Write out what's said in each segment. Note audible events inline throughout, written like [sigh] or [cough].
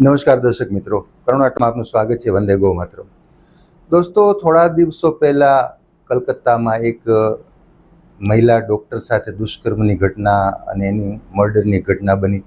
નમસ્કાર દર્શક મિત્રો. કરુણાટમાં આપનું સ્વાગત છે. વંદે ગો માત્ર દોસ્તો, થોડા દિવસો પહેલા કલકત્તામાં એક મહિલા ડૉક્ટર સાથે દુષ્કર્મની ઘટના અને એની મર્ડરની ઘટના બની.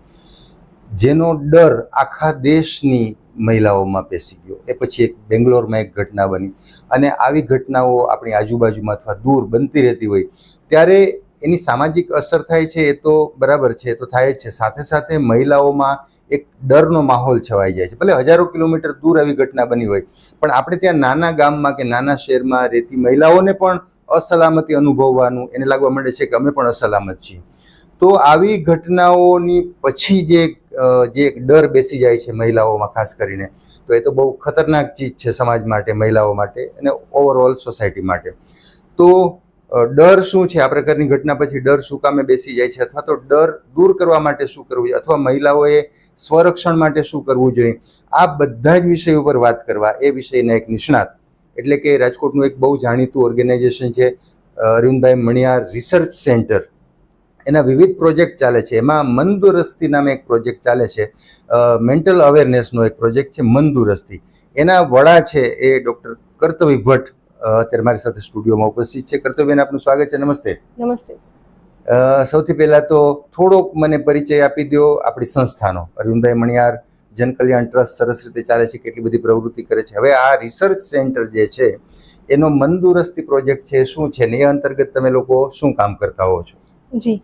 જેનો ડર આખા દેશની મહિલાઓમાં પેસી ગયો. એ પછી એક બેંગ્લોરમાં એક ઘટના બની. અને આવી ઘટનાઓ આપણી આજુબાજુમાં અથવા દૂર બનતી રહેતી હોય. ત્યારે એની સામાજિક અસર થાય છે એ તો બરાબર છે, એ તો થાય જ છે. સાથે સાથે મહિલાઓમાં એક ડરનો માહોલ છવાઈ જાય છે. ભલે હજારો કિલોમીટર દૂર આવી ઘટના બની હોય, પણ આપણે ત્યાં નાના ગામમાં કે નાના શહેરમાં રહેતી મહિલાઓને પણ અસલામતી અનુભવવાનું એને લાગવા માંડે છે કે અમે પણ અસલામત છીએ. તો આવી ઘટનાઓની પછી જે જે એક ડર બેસી જાય છે મહિલાઓમાં, ખાસ કરીને, તો એ તો બહુ ખતરનાક ચીજ છે સમાજ માટે, મહિલાઓ માટે અને ઓવરઓલ સોસાયટી માટે. તો ડર શું છે? આ પ્રકારની ઘટના પછી ડર શું કામે બેસી જાય છે? અથવા તો ડર દૂર કરવા માટે શું કરવું જોઈએ? અથવા મહિલાઓએ સ્વરક્ષણ માટે શું કરવું જોઈએ? આ બધા જ વિષય ઉપર વાત કરવા, એ વિષયના એક નિષ્ણાત એટલે કે રાજકોટનું એક બહુ જાણીતું ઓર્ગેનાઇઝેશન છે અરવિંદભાઈ મણિયાર રિસર્ચ સેન્ટર એના વિવિધ પ્રોજેક્ટ ચાલે છે. એમાં મંદુરસ્તી નામે એક પ્રોજેક્ટ ચાલે છે. મેન્ટલ અવેરનેસનો એક પ્રોજેક્ટ છે મંદુરસ્તી. એના વડા છે એ ડૉક્ટર કર્તવી ભટ્ટ. અત્યારે મારી સાથે સ્ટુડિયોમાં ઉપસ્થિત છે. કર્તવ્યને આપનું સ્વાગત છે. નમસ્તે. નમસ્તે સૌથી પહેલાં તો થોડોક મને પરિચય આપી દો આપણી સંસ્થાનો. અરવિંદભાઈ મણિયાર જનકલ્યાણ ટ્રસ્ટ સરસ રીતે ચાલે છે કેટલી બધી પ્રવૃત્તિ કરે છે. હવે આ રિસર્ચ સેન્ટર જે છે એનો મંદુરસ્તી પ્રોજેક્ટ છે શું છે ને એ અંતર્ગત તમે લોકો શું કામ કરતા હો છો? જી.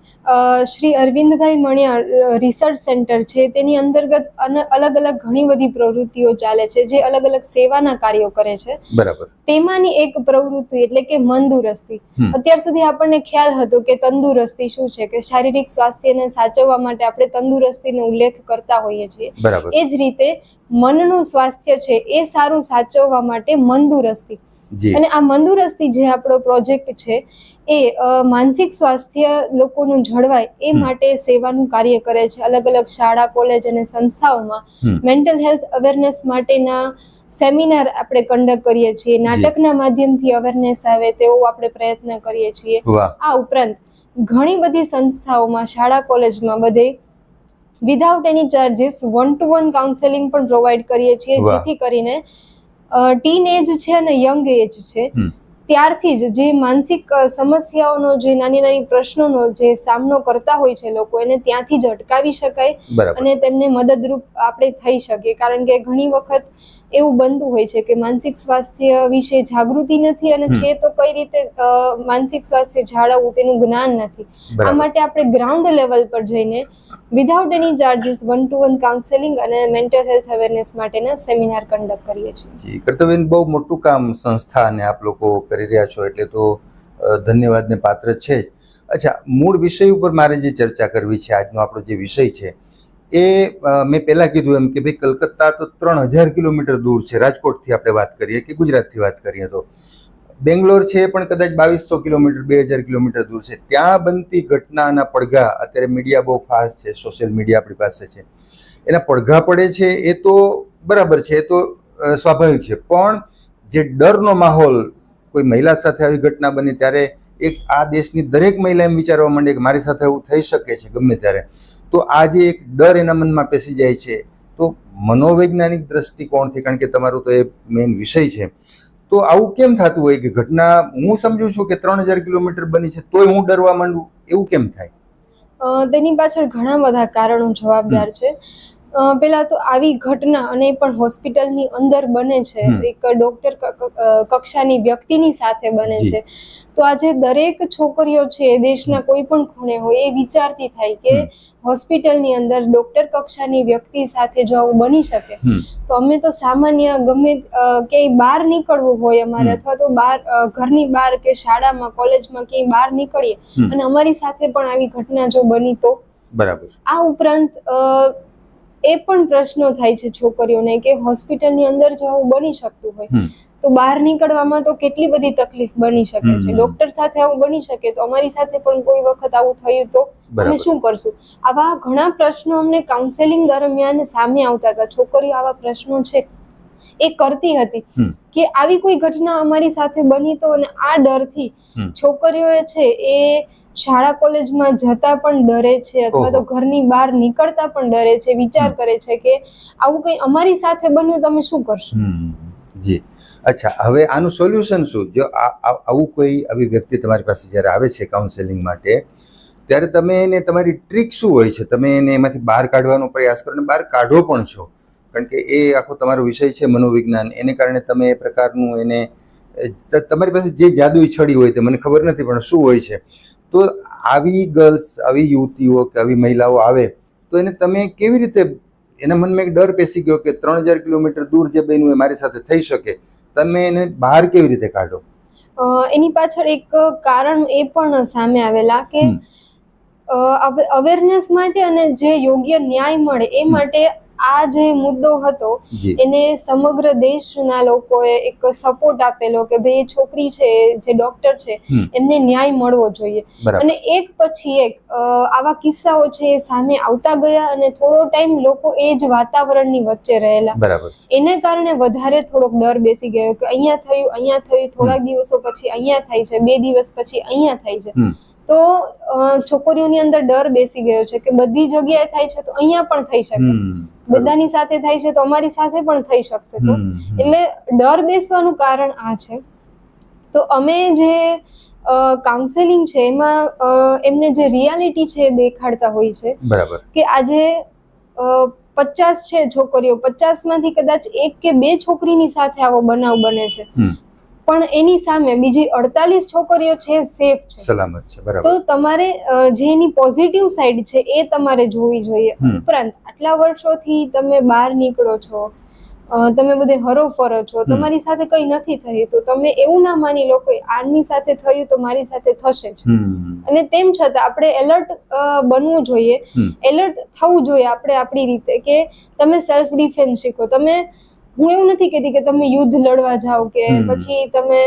શ્રી અરવિંદભાઈ મણિયા રિસર્ચ સેન્ટર છે તેની અંતર્ગત અલગ અલગ ઘણી બધી પ્રવૃત્તિઓ ચાલે છે જે અલગ અલગ સેવાના કાર્યો કરે છે. બરાબર. તેમાંની એક પ્રવૃત્તિ એટલે કે મંદુરસ્તી. અત્યાર સુધી આપણને ખ્યાલ હતો કે તંદુરસ્તી શું છે કે શારીરિક સ્વાસ્થ્યને સાચવવા માટે આપણે તંદુરસ્તીનો ઉલ્લેખ કરતા હોઈએ છીએ. એ જ રીતે મનનું સ્વાસ્થ્ય છે એ સારું સાચવવા માટે મંદુરસ્તી. અને આ મંદુરસ્તી જે આપણો પ્રોજેક્ટ છે એ માનસિક સ્વાસ્થ્ય લોકોનું જળવાય એ માટે સેવાનું કાર્ય કરે છે. અલગ અલગ શાળા કોલેજ અને સંસ્થાઓમાં મેન્ટલ હેલ્થ અવેરનેસ માટેના સેમિનાર આપણે કન્ડક્ટ કરીએ છીએ. નાટકના માધ્યમથી અવેરનેસ આવે તેવો આપણે પ્રયત્ન કરીએ છીએ. આ ઉપરાંત ઘણી બધી સંસ્થાઓમાં શાળા કોલેજમાં બધે without any charges one to one counselling પણ પ્રોવાઈડ કરીએ છીએ. જેથી કરીને ટીન એજ છે અને યંગ એજ છે. ત્યારથી જ જે માનસિક સમસ્યાઓનો જે નાની નાની પ્રશ્નોનો જે સામનો કરતા હોય છે લોકો એને ત્યાંથી જ અટકાવી શકાય અને તેમને મદદરૂપ આપણે થઈ શકીએ. કારણ કે ઘણી વખત એવું બનતું હોય છે કે માનસિક સ્વાસ્થ્ય વિશે જાગૃતિ નથી અને. છે તો કઈ રીતે માનસિક સ્વાસ્થ્ય જાળવવું તેનું જ્ઞાન નથી. આ માટે આપણે ગ્રાઉન્ડ લેવલ પર જઈને without any charges one to one counselling અને મેન્ટલ હેલ્થ અવેરનેસ માટેના સેમિનાર કન્ડક્ટ કરીએ છીએ. કર્તવ્યન બહુ મોટું કામ સંસ્થા અને આપ લોકો કરી રહ્યા છો એટલે તો ધન્યવાદને પાત્ર છે જ. અચ્છા મૂળ વિષય ઉપર મારે જે ચર્ચા કરવી છે આજનો આપણો જે વિષય છે એ મેં પહેલાં કીધું એમ કે ભાઈ કલકત્તા તો ત્રણ હજાર કિલોમીટર દૂર છે, રાજકોટથી આપણે વાત કરીએ કે ગુજરાતથી વાત કરીએ તો. બેંગ્લોર છે પણ કદાચ બાવીસો કિલોમીટર, બે હજાર કિલોમીટર દૂર છે. ત્યાં બનતી ઘટનાના પડઘા, અત્યારે મીડિયા બહુ ફાસ્ટ છે, સોશિયલ મીડિયા આપણી પાસે છે. એના પડઘા પડે છે, એ તો બરાબર છે, એ તો સ્વાભાવિક છે. પણ જે ડરનો માહોલ કોઈ મહિલા સાથે આવી ઘટના બની ત્યારે એક આ દેશની દરેક મહિલા એમ વિચારવા માંડે કે મારી સાથે એવું થઈ શકે છે ગમે ત્યારે. તો આ જે એક ડર એના મનમાં પેસી જાય છે તો મનોવૈજ્ઞાનિક દ્રષ્ટિકોણથી કારણ કે તમારું તો એ મેઇન વિષય છે તો આવું કેમ થતું હોય કે ઘટના હું સમજુ છું કે ત્રણ હજાર કિલોમીટર બની છે તોય હું ડરવા માંડું એવું કેમ થાય? તેની પાછળ ઘણા બધા કારણો જવાબદાર છે. પેલા તો આવી ઘટના અને પણ હોસ્પિટલની અંદર બને છે. એક ડોક્ટર કક્ષાની વ્યક્તિની સાથે બને છે. તો આજે દરેક છોકરીઓ છે દેશના કોઈ પણ ખૂણે હોય એ વિચારતી થાય કે હોસ્પિટલની અંદર ડોક્ટર કક્ષાની વ્યક્તિ સાથે જો આવું બની શકે તો અમે તો સામાન્ય ગમે ક્યાંય બહાર નીકળવું હોય અમારે અથવા તો બહાર ઘરની બહાર કે શાળામાં કોલેજમાં ક્યાંય બહાર નીકળીએ અને અમારી સાથે પણ આવી ઘટના જો બની તો બરાબર. આ ઉપરાંત એ પણ પ્રશ્નો થાય છે છોકરીઓને કે હોસ્પિટલની અંદર જવું બની શકતું હોય. તો બહાર નીકળવામાં તો કેટલી બધી તકલીફ બની શકે છે. ડોક્ટર સાથે આવું બની શકે તો અમારી સાથે પણ કોઈ વખત આવું થયું તો અમે શું કરશું? આવા ઘણા પ્રશ્નો અમને કાઉન્સેલિંગ દરમિયાન સામે આવતા હતા. છોકરીઓ આવા પ્રશ્નો છે એ કરતી હતી કે આવી કોઈ ઘટના અમારી સાથે બની તો અને આ ડરથી છોકરીઓ છે એ શાળા કોલેજમાં જતા પણ ડરે છે અથવા તો ઘરની બહાર નીકળતા પણ ડરે છે વિચાર કરે છે કે આવું કંઈ અમારી સાથે બન્યું તમે શું કરશો? જી. અચ્છા હવે આનું સોલ્યુશન શું? જો આવું કોઈ આવી વ્યક્તિ તમારી પાસે જ્યારે આવે છે કાઉન્સેલિંગ માટે ત્યારે તમે એને તમારી ટ્રીક શું હોય છે? તમે એને એમાંથી બહાર કાઢવાનો પ્રયાસ કરો અને બહાર કાઢો પણ છો. કારણ કે એ આખો તમારો વિષય છે મનોવિજ્ઞાન એને કારણે તમે એ પ્રકારનું એને તમારી પાસે જે જાદુઈ છડી હોય તે મને ખબર નથી પણ શું હોય છે. તો આવી ગર્લ્સ આવી યુવતીઓ કે આવી મહિલાઓ આવે તો એને તમે કેવી રીતે એના મનમાં એક ડર પેસી ગયો કે ત્રણ હજાર કિલોમીટર દૂર જે બન્યું એ મારી સાથે થઈ શકે તમે એને બહાર કેવી રીતે કાઢો? એની પાછળ એક કારણ એ પણ સામે આવેલા કે અવેરનેસ માટે અને જે યોગ્ય ન્યાય મળે એ માટે આ જે મુદ્દો હતો એને સમગ્ર દેશના લોકોએ એક સપોર્ટ આપેલો કે ભાઈ છોકરી છે જે ડોક્ટર છે એમને ન્યાય મળવો જોઈએ. અને એક પછી એક આવા કિસ્સાઓ છે એ સામે આવતા ગયા અને થોડો ટાઈમ લોકો એ જ વાતાવરણની વચ્ચે રહેલા. એને કારણે વધારે થોડોક ડર બેસી ગયો કે અહીંયા થયું અહીંયા થયું થોડાક દિવસો પછી અહીંયા થાય છે બે દિવસ પછી અહીંયા થાય છે. તો છોકરીઓની અંદર ડર બેસી ગયો છે કે બધી જગ્યાએ થાય છે તો અહીંયા પણ થઈ શકે. બધાની સાથે થાય છે તો અમારી સાથે પણ થઈ શકશે તો. એટલે ડર બેસવાનું કારણ આ છે. તો અમે જે કાઉન્સેલિંગ છે એમાં એમને જે રિયાલિટી છે એ દેખાડતા હોય છે બરાબર. કે આજે પચાસ છે છોકરીઓ પચાસમાંથી કદાચ એક કે બે છોકરીની સાથે આવો બનાવ બને છે. પણ એની સામે બીજી અડતાલીસ છોકરીઓ છે સેફ છે. સલામત છે તો તમારે જે એની પોઝિટિવ સાઈડ છે એ તમારે જોવી જોઈએ ઉપરાંત આટલા વર્ષોથી તમે બહાર નીકળો છો તમે બધે હરો ફરો છો તમારી સાથે કંઈ નથી થયું તો તમે એવું ના માની લો કે આની સાથે થયું તો મારી સાથે થશે જ. અને તેમ છતાં આપણે એલર્ટ બનવું જોઈએ. એલર્ટ થવું જોઈએ આપણે આપણી રીતે કે તમે સેલ્ફ ડિફેન્સ શીખો. તમે હું એવું નથી કહેતી કે તમે યુદ્ધ લડવા જાઓ કે પછી તમે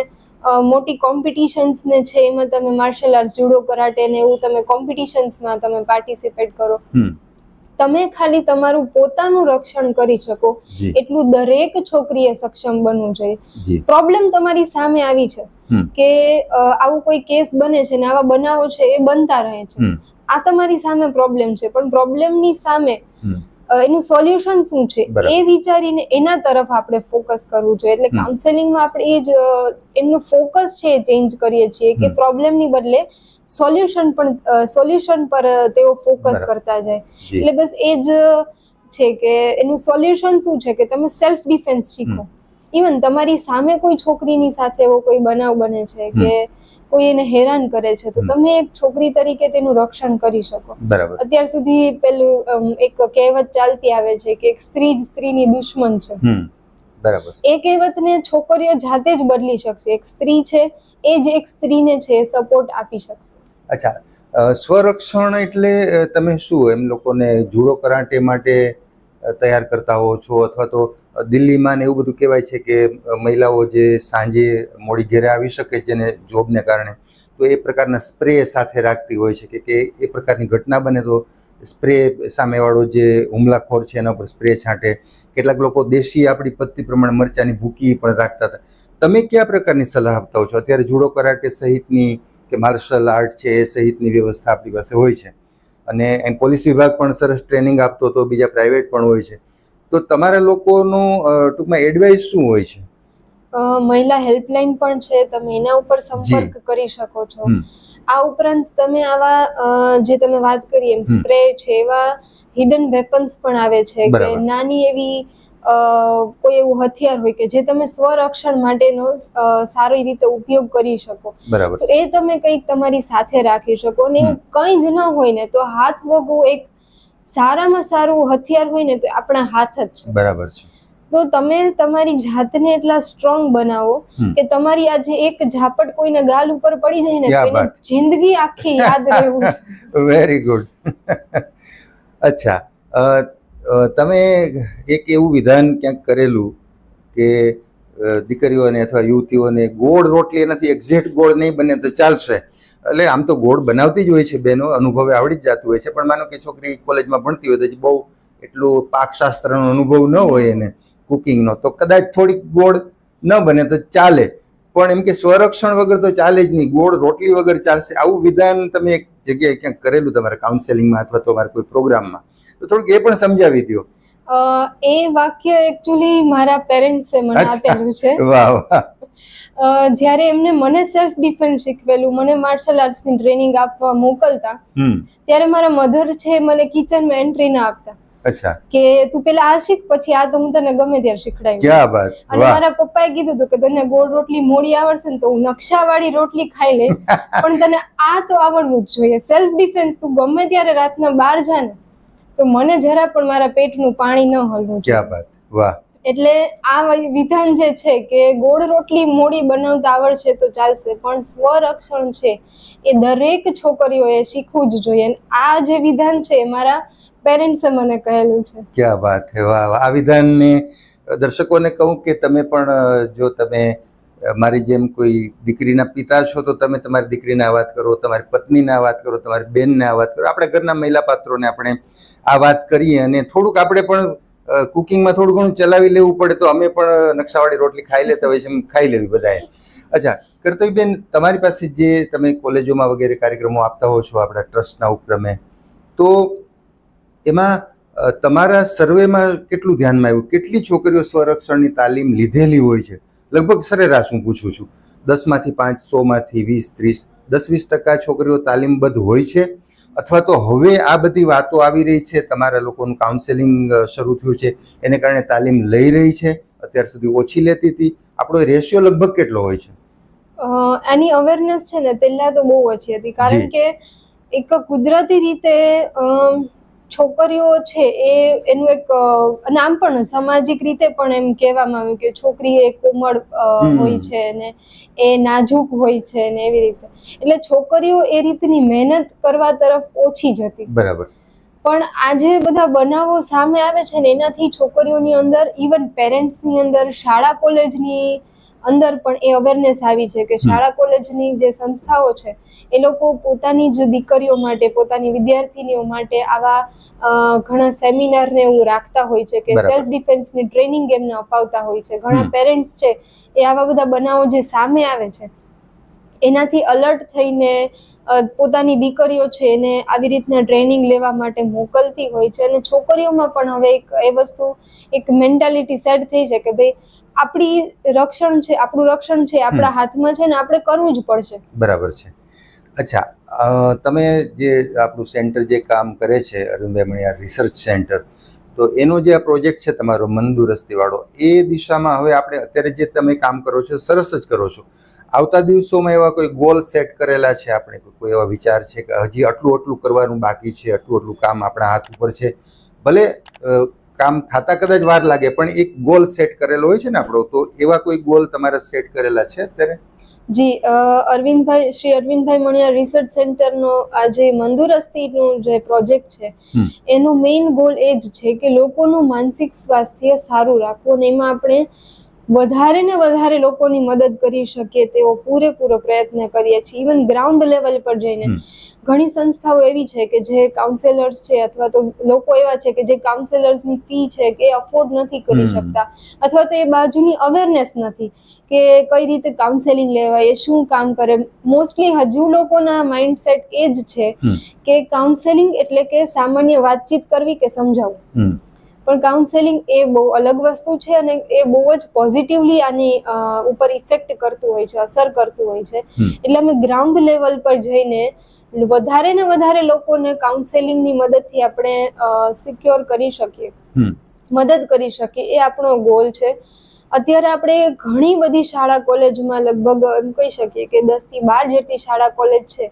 મોટી કોમ્પિટિશન્સ ને છે એમાં તમે માર્શલ આર્ટ્સ જુડો કરાટે ને એવું તમે કોમ્પિટિશન્સમાં તમે પાર્ટિસિપેટ કરો. તમે ખાલી તમારું પોતાનું રક્ષણ કરી શકો. એટલું દરેક છોકરીએ સક્ષમ બનવું જોઈએ. પ્રોબ્લેમ તમારી સામે આવી છે કે આવું કોઈ કેસ બને છે ને આવા બનાવો છે એ બનતા રહે છે. આ તમારી સામે પ્રોબ્લેમ છે. પણ પ્રોબ્લેમની સામે એનું સોલ્યુશન શું છે? એ વિચારીને એના તરફ આપણે ફોકસ કરવું જોઈએ. એટલે કાઉન્સેલિંગમાં આપણે એ જ એમનું ફોકસ છે ચેન્જ કરીએ છીએ કે પ્રોબ્લેમની બદલે સોલ્યુશન પણ સોલ્યુશન પર તેઓ ફોકસ કરતા જાય. એટલે બસ એ જ છે કે એનું સોલ્યુશન શું છે કે તમે સેલ્ફ ડિફેન્સ શીખો. ઇવન તમારી સામે કોઈ છોકરીની સાથે એવો કોઈ બનાવ બને છે કે કોઈ એને હેરાન કરે છે તો તમે એક છોકરી તરીકે તેનું રક્ષણ કરી શકો. અત્યાર સુધી પેલું એક કહેવત ચાલતી આવે છે કે એક સ્ત્રી જ સ્ત્રીની દુશ્મન છે. બરાબર. એ કહેવતને છોકરીઓ જાતે જ બદલી શકશે. એક સ્ત્રી છે એ જ એક સ્ત્રીને છે સપોર્ટ આપી શકશે. અચ્છા. સ્વરક્ષણ એટલે તમે શું એમ લોકોને જુડો કરાટે માટે તૈયાર કરતા હો છો અથવા તો દિલ્હીમાં ને એવું બધું કહેવાય છે કે મહિલાઓ જે સાંજે મોડી ઘેરે આવી શકે જેને જોબને કારણે, તો એ પ્રકારના સ્પ્રે સાથે રાખતી હોય છે કે કે એ પ્રકારની ઘટના બને તો સ્પ્રે સામેવાળો જે હુમલાખોર છે એના પર સ્પ્રે છાંટે. કેટલાક લોકો દેશી આપણી પદ્ધતિ પ્રમાણે મરચાની ભૂકી પણ રાખતા હતા. તમે કયા પ્રકારની સલાહ આપતા હો છો? અત્યારે જુડો કરાટે સહિતની કે માર્શલ આર્ટ છે એ સહિતની વ્યવસ્થા આપણી પાસે હોય છે. અને એમ પોલીસ વિભાગ પણ સરસ ટ્રેનિંગ આપતો હતો બીજા પ્રાઇવેટ પણ હોય છે. તો તમારા લોકોનું ટૂંકમાં એડવાઇસ શું હોય છે? મહિલા હેલ્પલાઇન પણ છે તમે એના ઉપર સંપર્ક કરી શકો છો. આ ઉપરાંત તમે આવા જે તમે વાત કરી એમ સ્પ્રે છે એવા હિડન વેપન્સ પણ આવે છે કે નાની એવી કોઈ એવું હથિયાર હોય કે જે તમે સ્વરક્ષણ માટેનો સારી રીતે ઉપયોગ કરી શકો. તો એ તમે કંઈક તમારી સાથે રાખી શકો અને એવું કંઈ જ ન હોય ને તો હાથ વગવું એક સારામાં સારું હથિયાર હોય ને તો આપણા હાથ જ છે. બરાબર છે. તો તમે તમારી જાતને એટલા સ્ટ્રોંગ બનાવો કે તમારી આજે એક ઝાપટ કોઈને ગાલ ઉપર પડી જાય ને એને જિંદગી આખી યાદ [laughs] રહેવું વેરી ગુડ [laughs] અચ્છા. તમે એક એવું વિધાન ક્યાંક કરેલું કે દીકરીઓને અથવા યુવતીઓને ગોળ રોટલી એનાથી એક્ઝેક્ટ ગોળ નહીં બને તો ચાલશે. એટલે આમ તો ગોળ બનાવતી જ હોય છે બેનો અનુભવે આવડી જ જતું હોય છે. પણ માનો કે છોકરી કોલેજમાં ભણતી હોય તો બહુ એટલું પાકશાસ્ત્રનો અનુભવ ન હોય એને કુકિંગનો તો કદાચ થોડીક ગોળ ન બને તો ચાલે. પણ એમ કે સ્વરક્ષણ વગર તો ચાલે જ નહીં. ગોળ રોટલી વગર ચાલશે. આવું વિધાન તમે એક જગ્યાએ ક્યાંક કરેલું તમારા કાઉન્સેલિંગમાં અથવા તો તમારા કોઈ પ્રોગ્રામમાં તો થોડુંક એ પણ સમજાવી દો અ, એ વાક્ય એકચ્યુઅલી મારા પેરેન્ટ્સે મને આપેલું છે. વાહ વાહ. જ્યારે એમને મને સેલ્ફ ડિફેન્સ શીખવેલું મને માર્શલ આર્ટ્સની ટ્રેનિંગ આપવા મોકલતા ત્યારે મારા મધર છે મને કિચનમાં એન્ટ્રી ના આપતા. અચ્છા. કે તું પેલા આ શીખ પછી આ તો હું તને ગમે ત્યારે શીખડાવી ક્યાં વાત? અને મારા પપ્પાએ કીધું હતું કે તને ગોળ રોટલી મોડી આવડશે ને તો હું નકશાવાળી રોટલી ખાઈ લઈશ. [laughs] પણ તને આ તો આવડવું જ જોઈએ. સેલ્ફ ડિફેન્સ તું ગમે ત્યારે રાતના બહાર જા ને તો મને જરા પણ મારા પેટનું પાણી ન હલવું ક્યાં વાત? વાહ. એટલે આ વિધાન જે છે કે ગોળ રોટલી મોડી બનાવતા આવડશે તો ચાલશે, પણ સ્વરક્ષણ છે એ દરેક છોકરીઓએ શીખવું જ જોઈએ. આ જે વિધાન છે એ મારા પેરેન્ટ્સે મને કહેલું છે. ક્યાં વાત છે વાહ આ વિધાનને દર્શકોને કહું કે તમે પણ જો તમે મારી જેમ કોઈ દીકરીના પિતા છો તો તમે તમારી દીકરીને આ વાત કરો, તમારી પત્નીને આ વાત કરો, તમારી બહેનને આ વાત કરો. આપણે ઘરના મહિલા પાત્રોને આપણે આ વાત કરીએ અને થોડુંક આપણે પણ કુકિંગમાં થોડું ઘણું ચલાવી લેવું પડે તો અમે પણ નકશાવાળી રોટલી ખાઈ લેતા હોય છે એમ ખાઈ લેવી બધાએ. અચ્છા, કર્તવ્યબેન, તમારી પાસે જે તમે કોલેજોમાં વગેરે કાર્યક્રમો આપતા હો છો આપણા ટ્રસ્ટના ઉપક્રમે, તો એમાં તમારા સર્વેમાં કેટલું ધ્યાનમાં આવ્યું? કેટલી છોકરીઓ સ્વરક્ષણની તાલીમ લીધેલી હોય છે? લગભગ સરેરાશ હું પૂછું છું. દસમાંથી પાંચ, સોમાંથી વીસ, ત્રીસ દસ વીસ ટકા છોકરીઓ તાલીમબદ્ધ હોય છે. અથવા તો હવે આ બધી વાતો આવી રહી છે તમારા લોકોનું કાઉન્સેલિંગ શરૂ થયું છે એને કારણે તાલીમ લઈ રહી છે અત્યાર સુધી ઓછી લેતી હતી. આપણો રેશિયો લગભગ કેટલો હોય છે? એની અવેરનેસ છે ને પહેલા તો બહુ ઓછી હતી. કારણ કે એક કુદરતી રીતે છોકરીઓ છે એ એનું એક નામ પણ સામાજિક રીતે પણ એમ કહેવામાં આવ્યું કે છોકરી એ કોમળ હોય છે ને એ નાજુક હોય છે ને એવી રીતે. એટલે છોકરીઓ એ રીતની મહેનત કરવા તરફ ઓછી જ હતી. બરાબર. પણ આજે બધા બનાવો સામે આવે છે ને એનાથી છોકરીઓની અંદર ઇવન પેરેન્ટ્સની અંદર શાળા કોલેજની અંદર પણ એ અવેરનેસ આવી છે કે શાળા કોલેજની જે સંસ્થાઓ છે એ લોકો પોતાની જ દીકરીઓ માટે પોતાની વિદ્યાર્થીનીઓ માટે આવા ઘણા સેમિનારને એવું રાખતા હોય છે કે સેલ્ફ ડિફેન્સની ટ્રેનિંગ એમને અપાવતા હોય છે. ઘણા પેરેન્ટ્સ છે એ આવા બધા બનાવો જે સામે આવે છે એનાથી અલર્ટ થઈને પોતાની દીકરીઓ છે એને આવી રીતના ટ્રેનિંગ લેવા માટે મોકલતી હોય છે અને છોકરીઓમાં પણ હવે એક એ વસ્તુ એક મેન્ટાલિટી સેટ થઈ છે કે ભાઈ આપણી રક્ષણ છે આપણું રક્ષણ છે આપણા હાથમાં છે ને આપણે કરવું જ પડશે. બરાબર છે. અચ્છા તમે જે આપણું સેન્ટર જે કામ કરે છે અરવિંદભાઈ મણિયાર રિસર્ચ સેન્ટર તો એનો જે આ પ્રોજેક્ટ છે તમારો મંદુરસ્તીવાળો એ દિશામાં હવે આપણે અત્યારે જે તમે કામ કરો છો સરસ જ કરો છો. આવતા દિવસોમાં એવા કોઈ ગોલ સેટ કરેલા છે આપણે? કોઈ એવા વિચાર છે કે હજી આટલું આટલું કરવાનું બાકી છે આટલું આટલું કામ આપણા હાથ ઉપર છે? ભલે કામ થતા કદાચ વાર લાગે પણ એક ગોલ સેટ કરેલો હોય છે ને આપણો તો એવા કોઈ ગોલ તમારે સેટ કરેલા છે અત્યારે? જી અરવિંદભાઈ શ્રી અરવિંદભાઈ મણિયા રિસર્ચ સેન્ટરનો આ જે મંદુરસ્તીનું જે પ્રોજેક્ટ છે. એનો મેઇન ગોલ એ જ છે કે લોકોનું માનસિક સ્વાસ્થ્ય સારું રાખવું અને એમાં આપણે વધારે ને વધારે લોકોની મદદ કરી શકીએ તેવો પૂરેપૂરો પ્રયત્ન કરીએ છીએ. ઇવન ગ્રાઉન્ડ લેવલ પર જઈને. ઘણી સંસ્થાઓ એવી છે કે જે કાઉન્સેલર્સ છે અથવા તો લોકો એવા છે કે જે કાઉન્સેલર્સની ફી છે કે અફોર્ડ નથી કરી શકતા. અથવા તો એ બાજુની અવેરનેસ નથી કે કઈ રીતે કાઉન્સેલિંગ લેવાય એ શું કામ કરે. મોસ્ટલી હજુ લોકોના માઇન્ડસેટ એ જ છે કે કાઉન્સેલિંગ એટલે કે સામાન્ય વાતચીત કરવી કે સમજાવવું. પણ કાઉન્સેલિંગ એ બહુ અલગ વસ્તુ છે અને એ બહુ જ પોઝિટિવલી આની ઉપર ઇફેક્ટ કરતું હોય છે અસર કરતું હોય છે. એટલે અમે ગ્રાઉન્ડ લેવલ પર જઈને વધારે ને વધારે લોકોને કાઉન્સેલિંગની મદદથી આપણે સિક્યોર કરી શકીએ. મદદ કરી શકીએ એ આપણો ગોલ છે. અત્યારે આપણે ઘણી બધી શાળા કોલેજમાં લગભગ એમ કહી શકીએ કે દસથી બાર જેટલી શાળા કોલેજ છે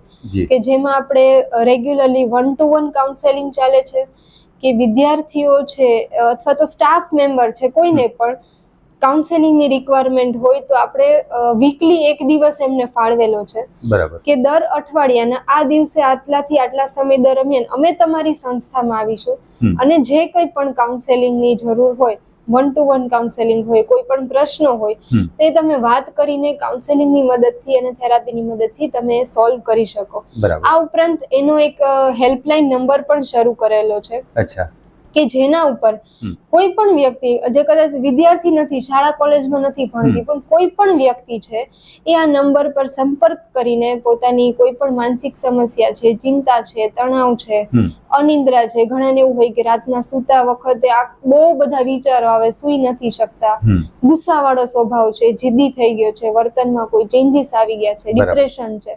કે જેમાં આપણે regularly one to one counselling ચાલે છે. કે વિદ્યાર્થીઓ છે અથવા તો સ્ટાફ મેમ્બર છે કોઈને પણ કાઉન્સેલિંગની રિક્વાયરમેન્ટ હોય તો આપણે વીકલી એક દિવસ એમને ફાળવેલો છે. બરાબર. કે દર અઠવાડિયાના આ દિવસે આટલાથી આટલા સમય દરમિયાન અમે તમારી સંસ્થામાં આવીશું. અને જે કંઈ પણ કાઉન્સેલિંગની જરૂર હોય વન ટુ વન કાઉન્સેલિંગ હોય કોઈ પણ પ્રશ્ન હોય તો તે તમે વાત કરીને કાઉન્સેલિંગની મદદથી અને થેરાપીની મદદથી તમે સોલ્વ કરી શકો. આ ઉપરાંત એનો એક હેલ્પલાઇન નંબર પણ શરૂ કરેલો છે. અચ્છા. કે જેના ઉપર કોઈ પણ વ્યક્તિ જે કદાચ વિદ્યાર્થી નથી શાળા કોલેજમાં નથી ભણતી પણ કોઈ પણ વ્યક્તિ છે એ આ નંબર પર સંપર્ક કરીને પોતાની કોઈ પણ માનસિક સમસ્યા છે ચિંતા છે તણાવ છે અનિદ્રા છે ઘણાને એવું હોય કે રાતના સૂતા વખતે આ બહુ બધા વિચારો આવે સૂઈ નથી શકતા. ગુસ્સાવાળો સ્વભાવ છે જિદ્દી થઈ ગયો છે વર્તનમાં કોઈ ચેન્જીસ આવી ગયા છે ડિપ્રેશન છે.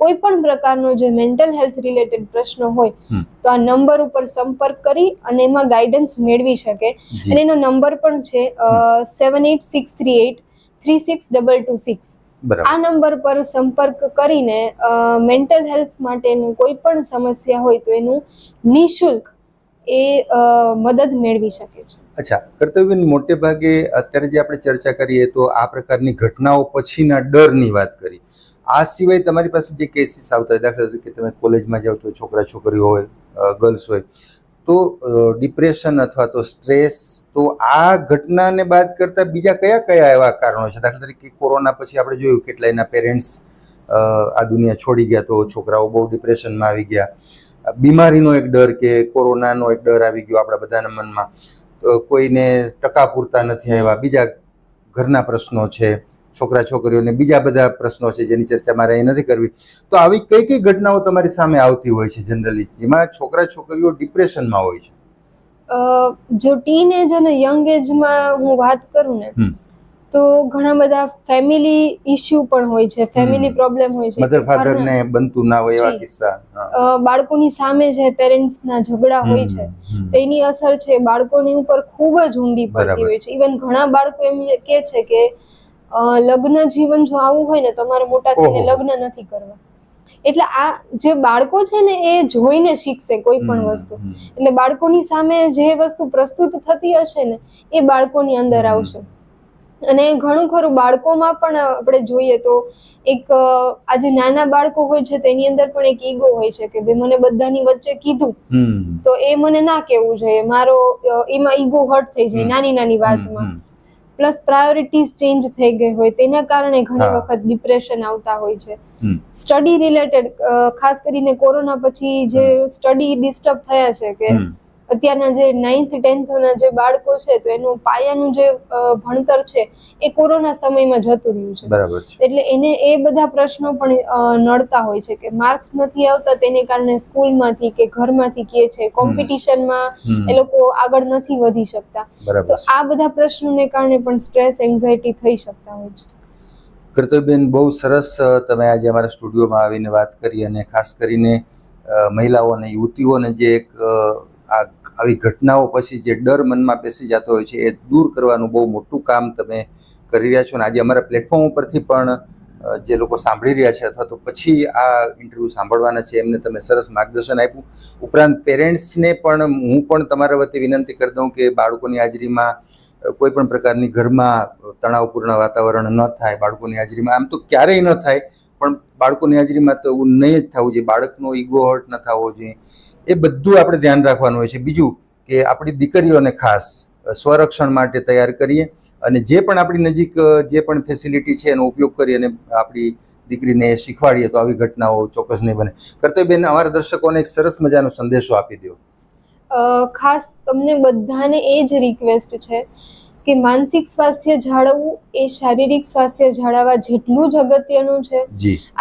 કોઈ પણ પ્રકારનો જે મેન્ટલ હેલ્થ રિલેટેડ પ્રશ્નો હોય તો આ નંબર ઉપર સંપર્ક કરી અને એમાં ગાઈડન્સ મેળવી શકે. અને એનો નંબર પણ છે seven eight six three eight three six double two six આ નંબર પર સંપર્ક કરીને મેન્ટલ હેલ્થ માટેનું કોઈ પણ સમસ્યા હોય તો એનું નિઃશુલ્ક એ મદદ મેળવી શકે છે. અચ્છા કર્તવ્યની મોટે ભાગે અત્યારે જે આપણે ચર્ચા કરીએ તો આ પ્રકારની ઘટનાઓ પછીના ડરની વાત કરી. આ સિવાય તમારી પાસે જે કેસીસ આવતા હોય, દાખલા તરીકે તમે કોલેજમાં જાઓ તો છોકરા, છોકરી હોય ગર્લ્સ હોય, તો ડિપ્રેશન અથવા તો સ્ટ્રેસ તો આ ઘટનાને બાદ કરતાં બીજા કયા કયા એવા કારણો છે? દાખલા તરીકે કોરોના પછી આપણે જોયું કેટલા એના પેરેન્ટ્સ આ દુનિયા છોડી ગયા તો છોકરાઓ બહુ ડિપ્રેશનમાં આવી ગયા. બીમારીનો એક ડર કે કોરોનાનો એક ડર આવી ગયો આપણા બધાના મનમાં. કોઈને ટકા પૂરતા નથી આવ્યા. બીજા ઘરના પ્રશ્નો છે. છોકરા છોકરીઓને બીજા બધા પ્રશ્નો છે જેની ચર્ચા મારે અહીં નથી કરવી. તો આવી કઈ કઈ ઘટનાઓ તમારી સામે આવતી હોય છે જનરલી જેમાં છોકરા છોકરીઓ ડિપ્રેશનમાં હોય છે? અ, જો ટીન એજ અને યંગ એજમાં હું વાત કરું ને તો ઘણા બધા ફેમિલી ઇશ્યુ પણ હોય છે ફેમિલી પ્રોબ્લેમ હોય છે મધર ફાધર ને બનતું ના હોય એવા કિસ્સા. બાળકોની સામે જે પેરેન્ટ્સના ઝઘડા હોય છે તેની અસર છે બાળકોની ઉપર ખૂબ જ ઊંડી પડતી હોય છે. ઇવન ઘણા બાળકો એમ કે છે કે લગ્ન જીવન જો આવું હોય ને તમારે મોટા થઈને લગ્ન નથી કરવા. એટલે આ જે બાળકો છે ને એ જોઈને શીખશે કોઈ પણ વસ્તુ. એટલે બાળકોની સામે જે વસ્તુ પ્રસ્તુત થતી હશે ને એ બાળકોની અંદર આવશે. અને ઘણું ખરું બાળકોમાં પણ આપણે જોઈએ તો એક આજે નાના બાળકો હોય છે તેની અંદર પણ એક ઈગો હોય છે કે ભાઈ મને બધાની વચ્ચે કીધું. તો એ મને ના કેવું જોઈએ. મારો એમાં ઈગો હર્ટ થઈ જાય નાની નાની વાતમાં. પ્લસ પ્રાયોરિટીઝ ચેન્જ થઈ ગઈ હોય તેના કારણે ઘણી વખત ડિપ્રેશન આવતા હોય છે. સ્ટડી રિલેટેડ ખાસ કરીને કોરોના પછી જે સ્ટડી ડિસ્ટર્બ થયા છે કે. અત્યારના જે નાઇન્થ ટેન્થના જે બાળકો છે તો એનું પાયાનું જે ભણતર છે એ કોરોના સમયમાં જતું રહ્યું છે. બરાબર એટલે એને એ બધા પ્રશ્નો પણ નડતા હોય છે કે માર્ક્સ નથી આવતા તેને કારણે સ્કૂલમાંથી કે ઘરમાંથી કહે છે કોમ્પિટિશનમાં એ લોકો આગળ નથી વધી શકતા. તો આ બધા પ્રશ્નોને કારણે પણ સ્ટ્રેસ એન્ઝાયટી થઈ શકતા હોય છે. કર્તવ્યબેન બહુ સરસ તમે આજે અમારા સ્ટુડિયોમાં આવીને વાત કરી અને ખાસ કરીને મહિલાઓ અને યુવતીઓને જે એક આ આવી ઘટનાઓ પછી જે ડર મનમાં બેસી જતો હોય છે, એ દૂર કરવાનું બહુ મોટું કામ તમે કરી રહ્યા છો. અને આજે અમારા પ્લેટફોર્મ ઉપરથી પણ જે લોકો સાંભળી રહ્યા છે અથવા તો પછી આ ઇન્ટરવ્યૂ સાંભળવાના છે, એમને તમે સરસ માર્ગદર્શન આપ્યું. ઉપરાંત પેરેન્ટ્સને પણ હું પણ તમારા વતી વિનંતી કરી દઉં કે બાળકોની હાજરીમાં કોઈ પણ પ્રકારની ઘરમાં તણાવપૂર્ણ વાતાવરણ ન થાય, બાળકોની હાજરીમાં. આમ તો ક્યારેય ન થાય, પણ બાળકોની હાજરીમાં તો એવું નહીં જ થવું જોઈએ. બાળકનો ઈગો હર્ટ ન થવો જોઈએ. એ બધું આપણે ધ્યાન રાખવાનું હોય છે. બીજું કે આપણી દીકરીઓને ખાસ સ્વરક્ષણ માટે તૈયાર કરીએ અને જે પણ આપણી નજીક જે પણ ફેસિલિટી છે એનો ઉપયોગ કરી અને આપણી દીકરીને શીખવાડીએ તો આવી ઘટનાઓ ચોક્કસ નહીં બને. કર્તવ્યબેન, અમારા દર્શકોને એક સરસ મજાનો સંદેશો આપી દો ખાસ તમને બધાને એ જ રિક્વેસ્ટ છે કે માનસિક સ્વાસ્થ્ય જાળવવું એ શારીરિક સ્વાસ્થ્ય જાળવવા જેટલું જ અગત્યનું છે.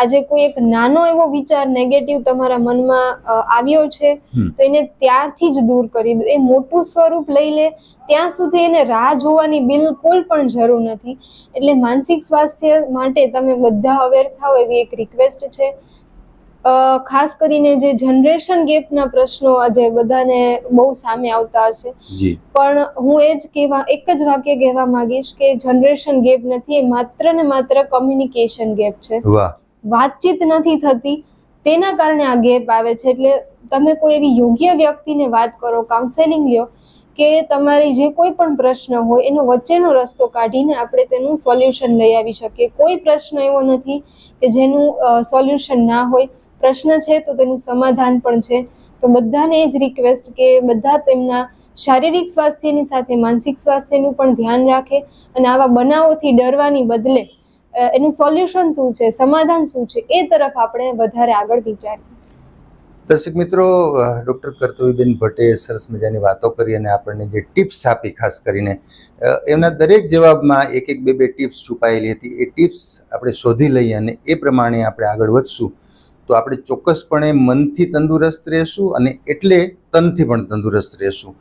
આજે કોઈ એક નાનો એવો વિચાર નેગેટિવ તમારા મનમાં આવ્યો છે તો એને ત્યાંથી જ દૂર કરી દો. એ મોટું સ્વરૂપ લઈ લે. ત્યાં સુધી એને રાહ જોવાની બિલકુલ પણ જરૂર નથી. એટલે માનસિક સ્વાસ્થ્ય માટે તમે બધા અવેર થાઓ એવી એક રિક્વેસ્ટ છે. ખાસ કરીને જે જનરેશન ગેપના પ્રશ્નો આજે બધાને બહુ સામે આવતા હશે. પણ હું એ જ કહેવા એક જ વાક્ય કહેવા માંગીશ કે જનરેશન ગેપ નથી એ માત્ર ને માત્ર કમ્યુનિકેશન ગેપ છે. વાતચીત નથી થતી તેના કારણે આ ગેપ આવે છે. એટલે તમે કોઈ એવી યોગ્ય વ્યક્તિને વાત કરો કાઉન્સેલિંગ લ્યો કે તમારી જે કોઈ પણ પ્રશ્ન હોય એનો વચ્ચેનો રસ્તો કાઢીને આપણે તેનું સોલ્યુશન લઈ આવી શકીએ. કોઈ પ્રશ્ન એવો નથી કે જેનું સોલ્યુશન ના હોય. પ્રશ્ન છે, તો તેનું સમાધાન પણ છે. તો બધાને જ રિક્વેસ્ટ કે બધા તેમના શારીરિક સ્વાસ્થ્યની સાથે માનસિક સ્વાસ્થ્યનું પણ ધ્યાન રાખે અને આવા બનાવોથી ડરવાની બદલે એનું સોલ્યુશન શું છે, સમાધાન શું છે, એ તરફ આપણે વધારે આગળ વિચારીએ. દર્શક મિત્રો ડૉક્ટર કર્તવ્યબેન ભટ્ટે સરસ મજાની વાતો કરી અને આપણને જે ટિપ્સ આપી, ખાસ કરીને એમના દરેક જવાબમાં એક એક બે બે ટિપ્સ છુપાયેલી હતી. એ ટિપ્સ આપણે શોધી લઈએ અને એ પ્રમાણે આપણે આગળ વધશું. તો આપણે ચોક્કસપણે મનથી તંદુરસ્ત રહેશું અને એટલે તનથી પણ તંદુરસ્ત રહેશું.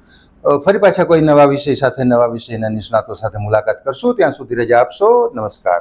ફરી પાછા કોઈ નવા વિષય સાથે, નવા વિષયના નિષ્ણાતો સાથે મુલાકાત કરશું. ત્યાં સુધી રજા આપશો. નમસ્કાર.